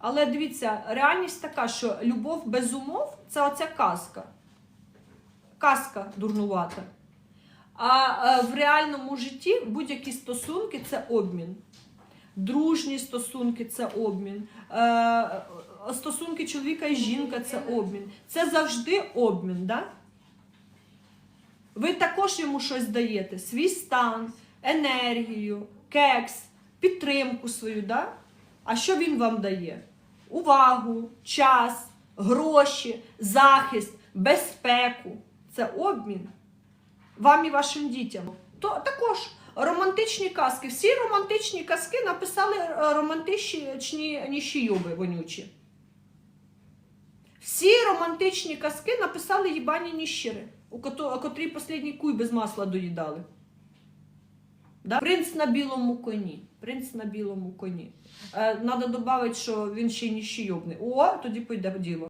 Але дивіться, реальність така, що любов без умов це оця казка. Казка дурнувата. А е, в реальному житті будь-які стосунки це обмін. Дружні стосунки це обмін. Е, стосунки чоловіка і жінка це обмін. Це завжди обмін. Да? Ви також йому щось даєте: свій стан, енергію, кекс, підтримку свою. Да? А що він вам дає? Увагу, час, гроші, захист, безпеку. Це обмін вам і вашим дітям. То також романтичні казки. Всі романтичні казки написали е, романтичні ніщійоби вонючі. Всі романтичні казки написали їбані ніщири, у кото- котрі останній куй без масла доїдали. Да? Принц на білому коні. Принц на білому коні. Е, надо додати, що він ще й ніщийобний. О, тоді пойде діло.